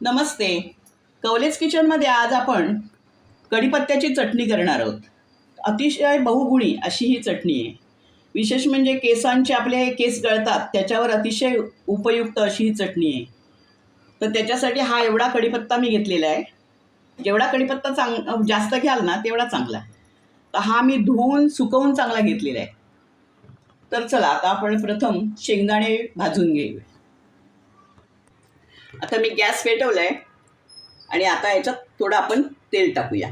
नमस्ते. कवलेज किचनमध्ये आज आपण कढीपत्त्याची चटणी करणार आहोत. अतिशय बहुगुणी अशी ही चटणी आहे. विशेष म्हणजे केसांचे आपले हे केस गळतात त्याच्यावर अतिशय उपयुक्त अशी ही चटणी आहे. तर त्याच्यासाठी हा एवढा कढीपत्ता मी घेतलेला आहे. जेवढा कढीपत्ता चांग जास्त घ्याल ना तेवढा चांगला तर हा मी धुवून सुकवून चांगला घेतलेला आहे. तर चला आता आपण प्रथम शेंगदाणे भाजून घेऊया. आता मी गॅस पेटवला आहे आणि आता याच्यात थोडं आपण तेल टाकूया.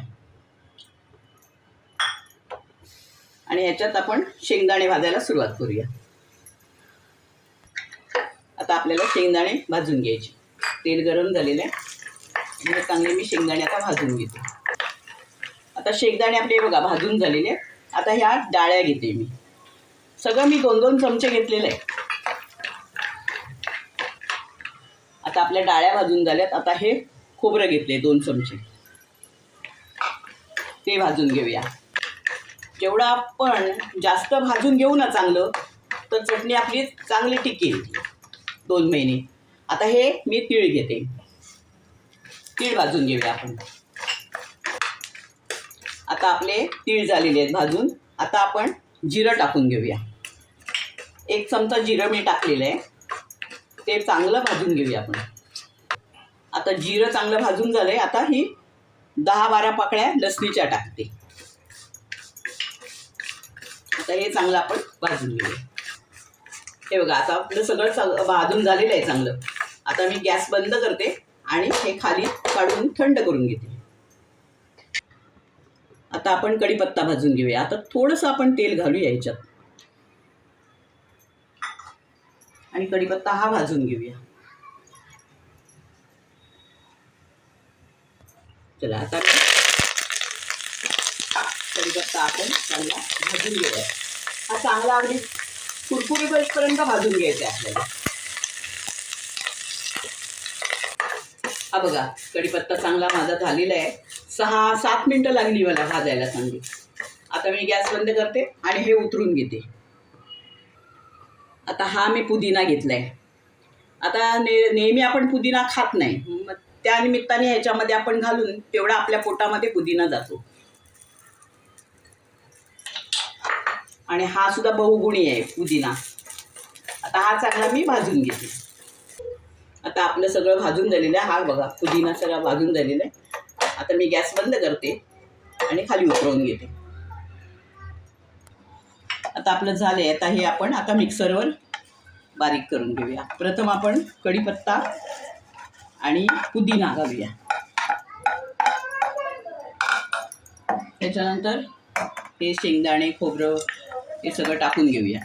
आणि याच्यात आपण शेंगदाणे भाजायला सुरुवात करूया. आता आपल्याला शेंगदाणे भाजून घ्यायचे. तेल गरम झालेलं आहे. चांगले मी शेंगदाणे आता भाजून घेते. आता शेंगदाणे आपले बघा भाजून झालेले आता ह्या डाळ्या घेते मी. सगळं मी दोन दोन चमचे घेतलेले आहे. आता आपल्या डाळ्या भाजून झाल्यात. आता हे खोबरं घेतले दोन चमचे. ते भाजून घेऊया. जेवढं आपण जास्त भाजून घेऊ ना चांगलं तर चटणी आपली चांगली टिकेल दोन महिने. आता हे मी तीळ घेते. तीळ भाजून घेऊया आपण. आता आपले तीळ झालेले आहेत भाजून. आता आपण जिरं टाकून घेऊया. एक चमचा जिरं मी टाकलेलं आहे. ते चांगलं भाजून घेऊया आपण. आता जिरं चांगलं भाजून झालंय आता ही दहा बारा पाकळ्या लसणीच्या टाकते. आता हे चांगलं आपण भाजून घेऊया. हे बघा आता आपलं सगळं चांग- भाजून झालेलं आहे चांगलं. आता मी गॅस बंद करते आणि हे खाली काढून थंड करून घेते. आता आपण कढीपत्ता भाजून घेऊया. आता थोडंसं आपण तेल घालूया याच्यात. आणि कढीपत्ता हा भाजून घेऊया. चला आता कढीपत्ता आपण चांगला भाजून घेऊया. हा चांगला अगदी कुरकुरी पर्यंत भाजून घ्यायचा आपल्याला. हा बघा कढीपत्ता चांगला माझा झालेला आहे. सहा सात मिनटं लागली मला भाजायला चांगली आता मी गॅस बंद करते आणि हे उतरून घेते. आता हा मी पुदिना घेतला आहे आता ने नेहमी आपण पुदिना खात नाही. मग त्यानिमित्ताने ह्याच्यामध्ये आपण घालून तेवढा आपल्या पोटामध्ये पुदिना जातो. आणि हा सुद्धा बहुगुणी आहे पुदिना. आता हा चांगला मी भाजून घेते. आता आपलं सगळं भाजून झालेलं आहे. हा बघा पुदिना सगळा भाजून झालेला आहे. आता मी गॅस बंद करते आणि खाली उतरवून घेते. आता आपलं झालं आहे आता हे आपण आता मिक्सरवर बारीक करून घेऊया. प्रथम आपण कढीपत्ता आणि पुदिना घालूया. त्याच्यानंतर हे शेंगदाणे खोबरं हे सगळं टाकून घेऊया.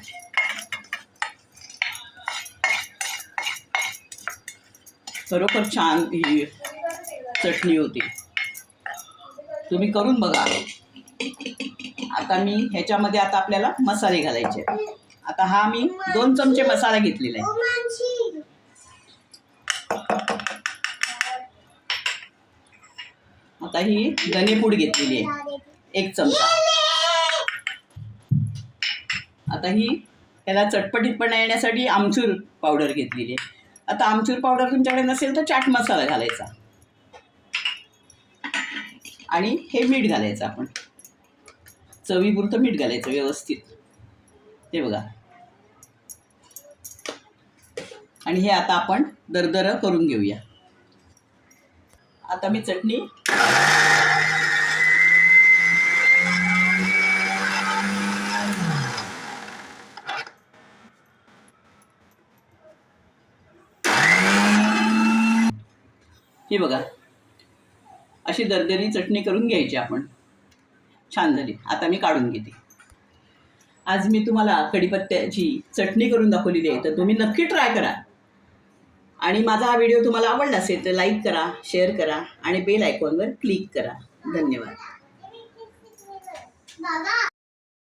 खरोखर छान ही चटणी होती. तुम्ही करून बघा. आता मी ह्याच्यामध्ये आता आपल्याला मसाले घालायचे आता हा मी दोन चमचे मसाला घेतलेला आहे. आता ही धनेपूड घेतलेली आहे. एक चमचा. आता ही त्याला चटपटीतपणा येण्यासाठी आमचूर पावडर घेतलेली आहे. आता आमचूर पावडर तुमच्याकडे नसेल तर चाट मसाला घालायचा. आणि हे मीठ घालायचं आपण. चवीपुरतं मीठ घालायचं व्यवस्थित. ते बघा. आणि हे आता आपण दरदर करून घेऊया. आता मी चटणी हे बघा. अशी दरदरी चटणी करून घ्यायची आपण. छान झाली. आता मी काढून घेते. आज मी तुम्हाला कढीपत्त्याची चटणी करून दाखवलेली आहे तर तुम्ही नक्की ट्राय करा. आणि माझा हा व्हिडिओ तुम्हाला आवडला असेल तर लाईक करा शेअर करा आणि बेल आयकॉनवर क्लिक करा. धन्यवाद.